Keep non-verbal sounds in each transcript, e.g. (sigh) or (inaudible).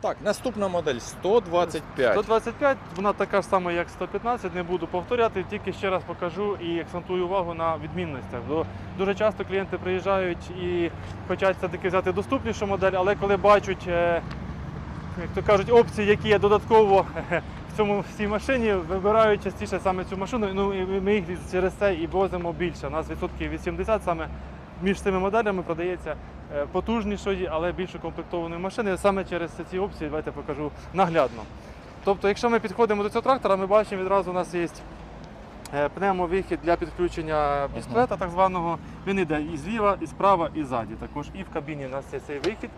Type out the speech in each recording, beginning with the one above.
Так, наступна модель 125. 125, вона така ж сама, як 115, не буду повторяти, тільки ще раз покажу і акцентую увагу на відмінностях. Дуже часто клієнти приїжджають і хочуть все-таки взяти доступнішу модель, але коли бачать, е, як то кажуть, опції, які є додатково (laughs) в цьому в цій машині, вибирають частіше саме цю машину. Ну і ми їх через це і возимо більше. У нас відсотків 80 саме між цими моделями продається е, потужнішої, але більш укомплектованої машини. Саме через ці опції давайте покажу наглядно. Тобто, якщо ми підходимо до цього трактора, ми бачимо відразу у нас є е, пневмовихід для підключення пістолета, так званого. Він йде і зліва, і справа, і ззаді. Також і в кабіні у нас є цей вихід.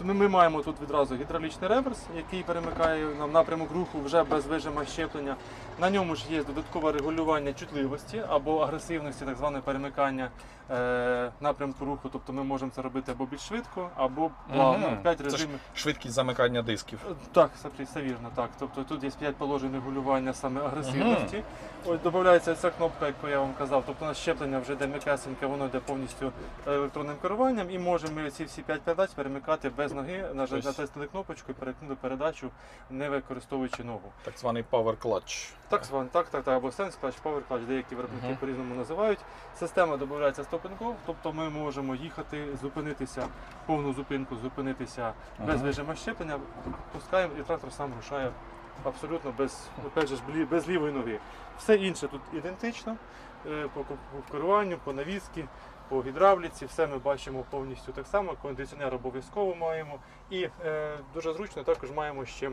Тому ми маємо тут відразу гідравлічний реверс, який перемикає нам напрямок руху вже без вижима щеплення. На ньому ж є додаткове регулювання чутливості або агресивності, так зване перемикання е, напрямку руху. Тобто ми можемо це робити або більш швидко, або плавно. П'ять Це режимів. швидкість замикання дисків. Так, все, все вірно, так. Тобто тут є 5 положень регулювання саме агресивності. Ось додається ця кнопка, яку я вам казав. Тобто у нас щеплення вже йде м'якесеньке, воно йде повністю електронним керуванням і можемо ми ці всі 5 передач перемикати без ноги, наж- Тобто- натиснути кнопочку і перекинути передачу, не використовуючи ногу. Так званий power clutch. Так, зван, так, так, так, або Sense Clutch, Power Clutch, деякі виробники Мгм. по-різному називають. Система додається стопинков, тобто ми можемо їхати, зупинитися, повну зупинку, зупинитися без Ага. режиму щеплення, пускаємо і трактор сам рушає абсолютно без, опять же, без лівої ноги. Все інше тут ідентично е, по керуванню, по навіски, по гідравліці, все ми бачимо повністю так само. Кондиціонер обов'язково маємо. І е, дуже зручно також маємо ще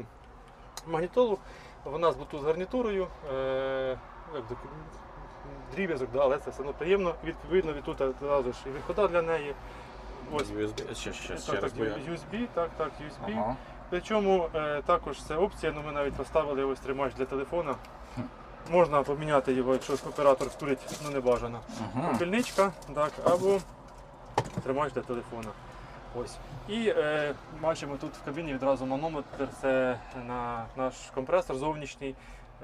магнітолу. Вона з Bluetooth гарнітурою. Е, як дріб'язок, да, але це все одно приємно. Відповідно, від тут одразу ж і вихода для неї. Ось USB. Ще, ще, так, ще так, раз. я- USB, так, так, USB. Ага. Причому е, також це опція, ну ми навіть поставили ось тримач для телефона. Можна поміняти його, якщо оператор скурить, ну не бажано. Ага. Попільничка, так, або тримач для телефона. Ось. І е, бачимо тут в кабіні відразу манометр, це на наш компресор зовнішній.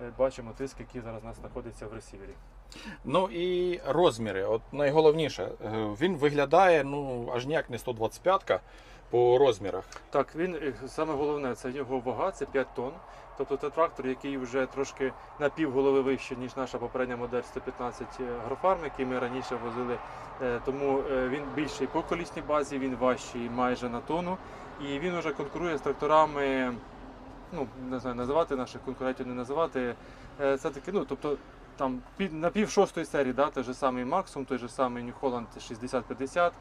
Е, бачимо тиск, який зараз у нас знаходиться в ресівері. Ну і розміри. От найголовніше, е, він виглядає ну аж ніяк не 125 по розмірах. Так, він е, саме головне це його вага, це 5 тонн. Тобто це трактор, який вже трошки на пів голови вище, ніж наша попередня модель 115 Агрофарм, який ми раніше возили. Е, Тому е, він більший по колісній базі, він важчий майже на тонну. І він вже конкурує з тракторами, ну не знаю, називати наших конкурентів, не називати. Е, Це таки, ну тобто там на пів шостої серії, да, той же самий Maxum, той же самий New Holland 6050.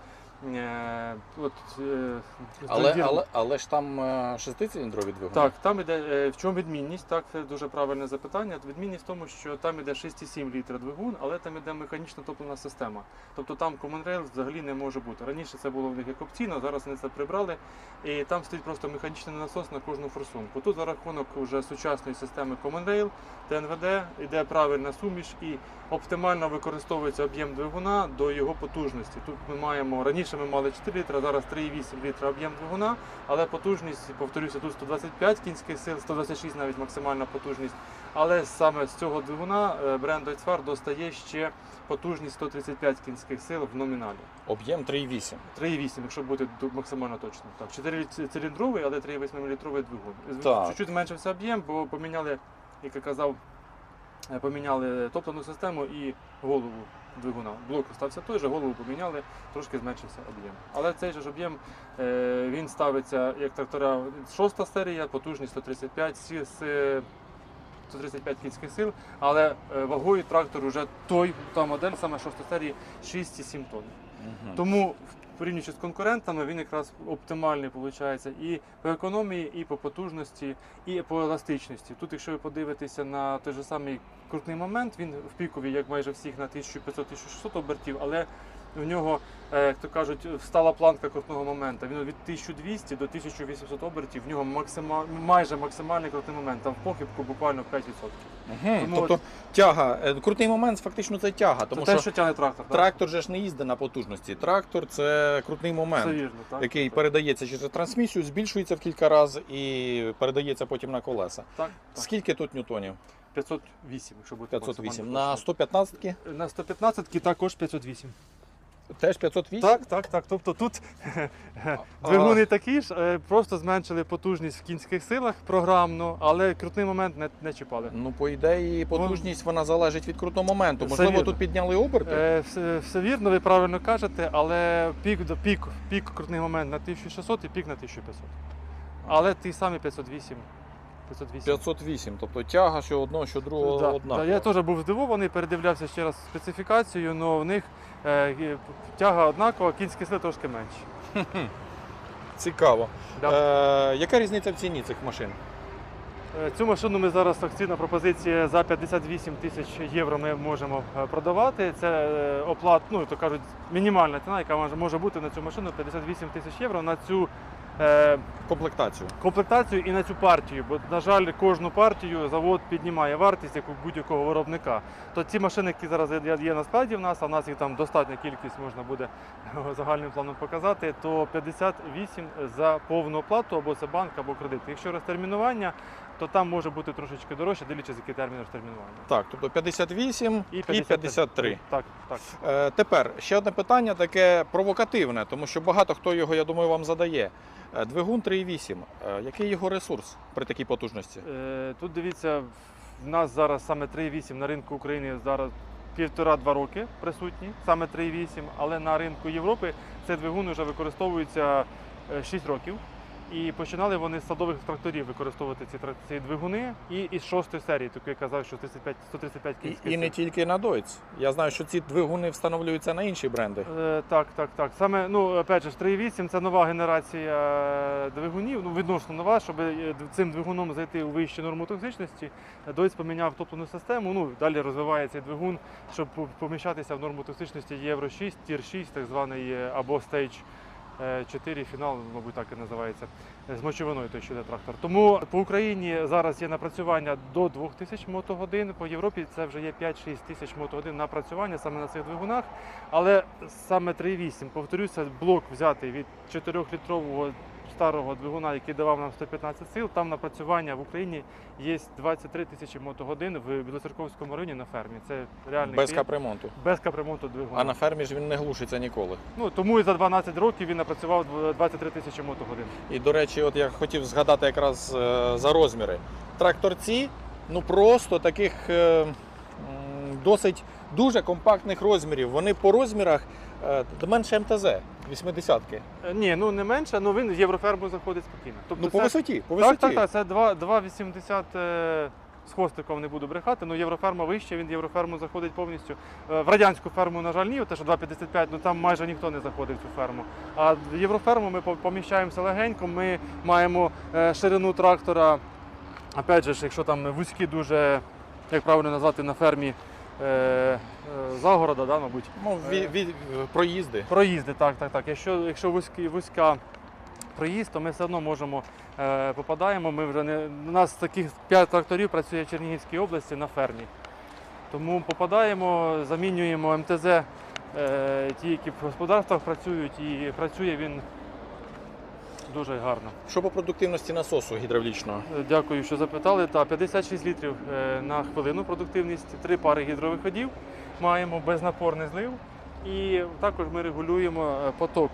Е, От, е, Але, але, але ж там е, шестициліндрові двигуни. так, там іде в чому відмінність? Так, це дуже правильне запитання. Відмінність в тому, що там іде 6,7 літра двигун, але там іде механічна топлена система. Тобто там Common Rail взагалі не може бути. Раніше це було в них як опційно, зараз вони це прибрали. І там стоїть просто механічний насос на кожну форсунку. Тут за рахунок вже сучасної системи Common Rail, ТНВД, іде правильна суміш і оптимально використовується об'єм двигуна до його потужності. Тут ми маємо раніше ми мали 4 літра, зараз 3,8 літра об'єм двигуна, але потужність, повторюся, тут 125 кінських сил, 126 навіть максимальна потужність. Але саме з цього двигуна е, бренд Deutz достає ще потужність 135 кінських сил в номіналі. Об'єм 3,8. 3,8, якщо бути максимально точно. Так, 4-циліндровий, але 3,8 літровий двигун. Чуть-чуть зменшився об'єм, бо поміняли, як я казав, поміняли топливну систему і голову двигуна. Блок стався той же, голову поміняли, трошки зменшився об'єм. Але цей же ж об'єм е, він ставиться як трактора шоста серія, потужність 135 сі- з 135 кінських сил, але е, вагою трактор вже той, та модель, саме шоста серії, 6,7 тонн. Мгм. Тому порівнюючи з конкурентами, він якраз оптимальний виходить і по економії, і по потужності, і по еластичності. Тут, якщо ви подивитеся на той же самий крутний момент, він в пікові, як майже всіх, на 1500-1600 обертів, але в нього, е, як то кажуть, встала планка крутного моменту. Він від 1200 до 1800 обертів, в нього максима, майже максимальний крутний момент. Там в похибку буквально 5%. Мгм. Тому Тобто тяга, е, крутий момент фактично це тяга, тому Це те, що що тягне трактор. трактор же ж не їздить на потужності. Трактор це крутний момент. Це вірно, так? який так. передається через трансмісію, збільшується в кілька разів і передається потім на колеса. Так, так. Скільки тут ньютонів? 508, якщо бути 508. На точно. 115 На 115 також 508. Теж 508? Так, так, так. Тобто тут (laughs) двигуни такі ж, е, просто зменшили потужність в кінських силах програмно, але крутний момент не, не чіпали. Ну, по ідеї, потужність вона залежить від крутого моменту. Можливо, вірно. тут підняли оберти? Е, все, все вірно, ви правильно кажете, але пік пік, пік крутний момент на 1600 і пік на 1500. Але ті самі 508. 508. 508, тобто тяга, що одного, що другого Да, одна. да, я теж був здивований, передивлявся ще раз специфікацію, але в них е, тяга однакова, кінські сили трошки менші. Цікаво. Да. Е, яка різниця в ціні цих машин? Е, Цю машину ми зараз акційна пропозиція за 58 тисяч євро ми можемо е, продавати. Це е, оплат, ну то кажуть, мінімальна ціна, яка може бути на цю машину 58 тисяч євро на цю е, Комплектацію. комплектацію і на цю партію. Бо, на жаль, кожну партію завод піднімає вартість як у будь-якого виробника. То ці машини, які зараз є- на складі в нас, а в нас їх там достатня кількість можна буде (laughs) загальним планом показати, то 58 за повну оплату, або це банк, або кредит. Якщо розтермінування, то там може бути трошечки дорожче, дивлячись, який термін розтермінування. Так, тобто 58 і 53. Так, так. Е, тепер ще одне питання таке провокативне, тому що багато хто його, я думаю, вам задає. Е, Двигун 3.8. Е, який його ресурс при такій потужності? Е, Тут дивіться, в нас зараз саме 3,8 на ринку України зараз півтора-два роки присутні, саме 3,8, але на ринку Європи цей двигун вже використовується 6 років. І починали вони з садових тракторів використовувати ці, ці двигуни і із шостої серії, таку я казав, що 35, 135 І, кінських і не тільки на Дойц. Я знаю, що ці двигуни встановлюються на інші бренди. Е, так, так, так. Саме, ну, опять же, ж, 3.8 це нова генерація двигунів, ну, відносно нова, щоб е, цим двигуном зайти у вищу норму токсичності. Дойц поміняв топливну систему, ну, далі розвиває цей двигун, щоб по- поміщатися в норму токсичності Євро 6, Тір 6, так званий, е, або Stage 4 фінал, мабуть, так і називається, е, з мочовиною той, що йде трактор. Тому по Україні зараз є напрацювання до 2000 мотогодин, по Європі це вже є 5-6 тисяч мотогодин напрацювання саме на цих двигунах. Але саме 3.8, повторюся, блок взятий від 4-літрового старого двигуна, який давав нам 115 сил. Там напрацювання в Україні є 23 тисячі мотогодин в Білоцерковському районі на фермі. Це реальний Без клієнт. капремонту. без капремонту двигуна. А на фермі ж він не глушиться ніколи. Ну тому і за 12 років він напрацював 23 тисячі мотогодин. І, до речі, от я хотів згадати якраз е, за розміри. Тракторці, ну просто таких е, досить дуже компактних розмірів. Вони по розмірах е, менше МТЗ, 80-ки. Е, Ні, ну не менше, але він в євроферму заходить спокійно. Тобто Ну, по це- висоті, по висоті. так, так, це 2,80 е, з хвостиком не буду брехати, ну євроферма вище, він в євроферму заходить повністю. Е, В радянську ферму, на жаль, ні, те, що 2,55, ну там майже ніхто не заходить в цю ферму. А в євроферму ми поміщаємося легенько, ми маємо ширину трактора, опять же, якщо там вузькі дуже, як правильно назвати, на фермі загорода, да, мабуть. Ну, ві, ві, проїзди. Проїзди, так, так, так. Якщо, якщо вузький, вузька проїзд, то ми все одно можемо е, попадаємо. Ми вже не у нас таких 5 тракторів працює в Чернігівській області на фермі. Тому попадаємо, замінюємо МТЗ, е, ті, які в господарствах працюють, і працює він дуже гарно. Що по продуктивності насосу гідравлічного? Е, Дякую, що запитали. Та 56 літрів е, на хвилину продуктивність, три пари гідровиходів маємо безнапорний злив. І також ми регулюємо е, поток.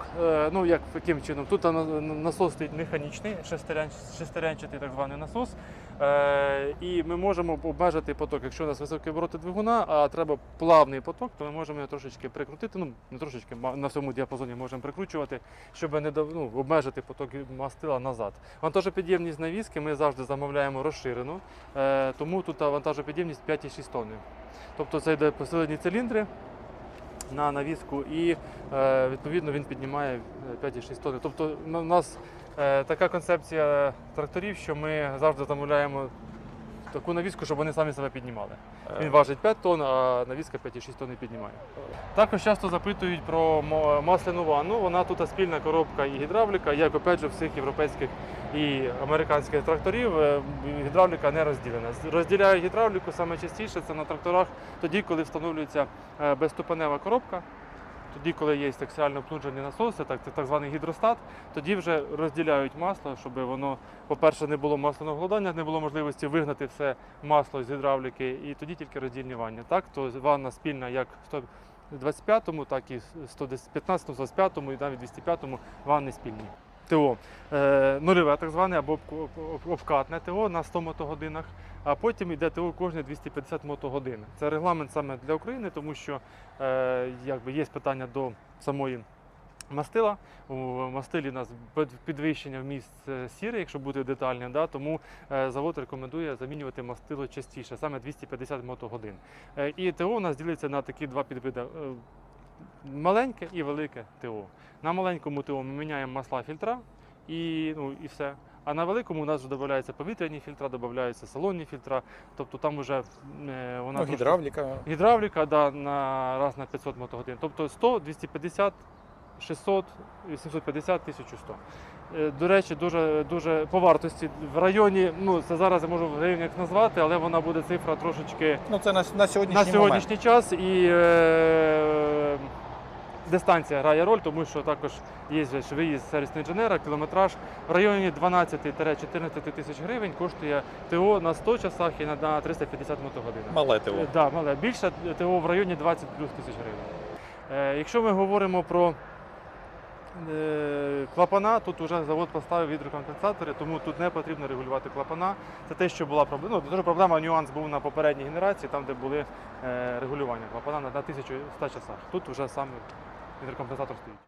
Ну як таким чином? Тут на- на- насос стоїть механічний, шестерянч- шестерянчатий так званий насос. Е, І ми можемо обмежити поток. Якщо у нас високі обороти двигуна, а треба плавний поток, то ми можемо його трошечки прикрутити. Ну не трошечки на всьому діапазоні можемо прикручувати, щоб не ну, обмежити поток мастила назад. Вантажопідємність навіски ми завжди замовляємо розширену, е, тому тут вантажопідємність 5,6 тонни. Тобто це йде посилені циліндри на навіску і е, відповідно він піднімає е, 5,6 тонни. Тобто у нас така концепція тракторів, що ми завжди замовляємо таку навіску, щоб вони самі себе піднімали. Е, Він важить 5 тонн, а навіска 5,6 тонн піднімає. Також часто запитують про масляну ванну. Вона тут спільна коробка і гідравліка, як опять же всіх європейських і американських тракторів. е, Гідравліка не розділена. Розділяють гідравліку саме частіше це на тракторах тоді, коли встановлюється е, безступенева коробка. Тоді, коли є таксіально обслуджені насоси, так, це так званий гідростат, тоді вже розділяють масло, щоб воно, по-перше, не було масляного голодання, не було можливості вигнати все масло з гідравліки, і тоді тільки роздільнювання. Так, то ванна спільна як в 125-му, так і 115-му, 125-му і навіть 205-му ванни спільні. ТО е, нульове так зване або обкатне ТО на 100 мотогодинах, а потім йде ТО кожні 250 мотогодин. Це регламент саме для України, тому що е, якби є питання до самої мастила. У мастилі у нас підвищення вміст е, сіри, якщо бути детальним, да, тому завод рекомендує замінювати мастило частіше, саме 250 мотогодин. І ТО у нас ділиться на такі два підвиди. Маленьке і велике ТО. На маленькому ТО ми міняємо масла фільтра і, ну, і все. А на великому у нас вже додаються повітряні фільтра, додаються салонні фільтра. Тобто там вже е, вона Ну, трошки- гідравліка. Гідравліка да, на раз на 500 мотогодин. Тобто 100, 250, 600, 850, 1100. Е, До речі, дуже, дуже по вартості в районі, ну це зараз я можу в гривнях назвати, але вона буде цифра трошечки Ну, це на, на сьогоднішній на сьогоднішній час і е, дистанція грає роль, тому що також є виїзд сервісного інженера, кілометраж в районі 12-14 тисяч гривень коштує ТО на 100 часах і на, на 350 мотогодин. Мале ТО. Е, Да, мале. Більше ТО в районі 20 плюс тисяч гривень. Е, якщо ми говоримо про е, клапана, тут вже завод поставив гідрокомпенсатори, тому тут не потрібно регулювати клапана. Це те, що була проблема. Ну, дуже проблема, нюанс був на попередній генерації, там, де були регулювання клапана на, на 1100 часах. Тут вже саме гідрокомпенсатор стоїть.